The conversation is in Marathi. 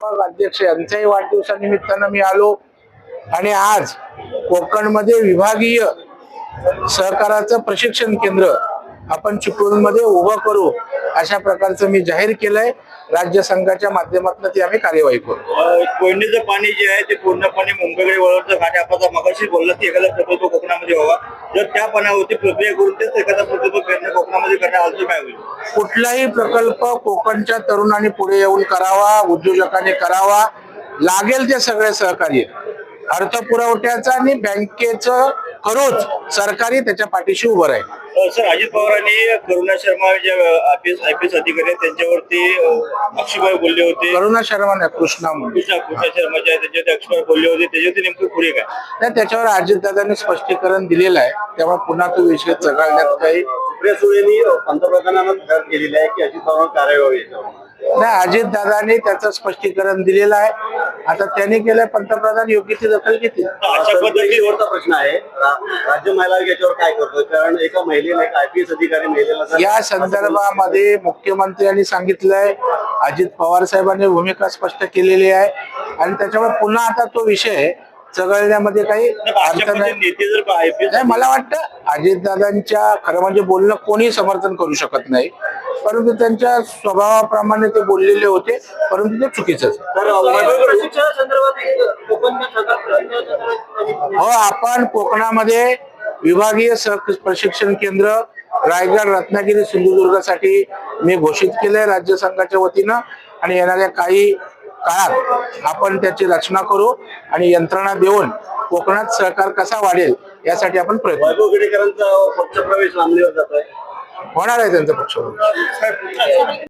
मग अध्यक्ष यांच्याही वाढदिवसानिमित्तानं मी आलो. आणि आज कोकणमध्ये विभागीय सहकाराचं प्रशिक्षण केंद्र आपण चिपळूणमध्ये उभं करू. अशा प्रकारचं मी जाहीर केलंय. राज्य संघाच्या माध्यमातून ती आम्ही कार्यवाही करू. कोयनेचं पाणी जे आहे ते पूर्णपणे मुंबईकडे वळवतं. आणि आपण मगाशी बोलला की एखादा प्रकल्प कोकणामध्ये व्हावा जर त्या पाण्यावरती प्रक्रिया करून तेच एखादा प्रकल्प कोकणामध्ये करण्यात काय होईल? कुठलाही प्रकल्प कोकणच्या तरुणांनी पुढे येऊन करावा उद्योजकांनी करावा लागेल ते सगळे सहकार्य. अर्थपुरवठ्याचं आणि बँकेचं करूच सरकारी त्याच्या पाठीशी उभं राहील. सर अजित पवारांनी करुणा शर्मा जे I P S I P S अधिकारी आहेत त्यांच्यावरती अ, आक्षेपार्ह बोलले होते. करुणा शर्मा नाही कृष्णा कृष्णा कृष्णा शर्मा जे आहे त्याच्यावरती आक्षेपार्ह बोलले होते. त्याच्यावरती नेमकं पुढे काय? नाही त्याच्यावर अजितदादांनी स्पष्टीकरण दिलेलं आहे. त्यामुळे पुन्हा तो विषय चघळण्यात काही सुप्रिया सुळेंनी पंतप्रधानांना तक्रार केलेली आहे की अजित पवार याच्यावर नाही अजितदादांनी त्याचं स्पष्टीकरण दिलेलं आहे. आता त्यांनी केलं पंतप्रधान योग्य ती दखल घेतील. अशा प्रश्न आहे. राज्य महिला याच्यावर काय करतोय? कारण एका महिलेला एक आयपीएस अधिकारी महिलेला या संदर्भामध्ये मुख्यमंत्र्यांनी सांगितलंय अजित पवार साहेबांनी भूमिका स्पष्ट केलेली आहे. आणि त्याच्यामुळे पुन्हा आता तो विषय चघळण्यामध्ये काही अर्थ नाही. मला वाटतं अजितदादांच्या खरं म्हणजे बोलणं कोणी समर्थन करू शकत नाही. परंतु त्यांच्या स्वभावाप्रमाणे ते बोललेले होते परंतु ते चुकीचंच हो आपण कोकणामध्ये विभागीय प्रशिक्षण केंद्र रायगड रत्नागिरी सिंधुदुर्गासाठी मी घोषित केलंय राज्य संघाच्या वतीनं. आणि येणाऱ्या काही काळात आपण त्याची रचना करू आणि यंत्रणा देऊन कोकणात सहकार कसा वाढेल यासाठी आपण प्रयत्न होणार आहे त्यांचं पक्ष.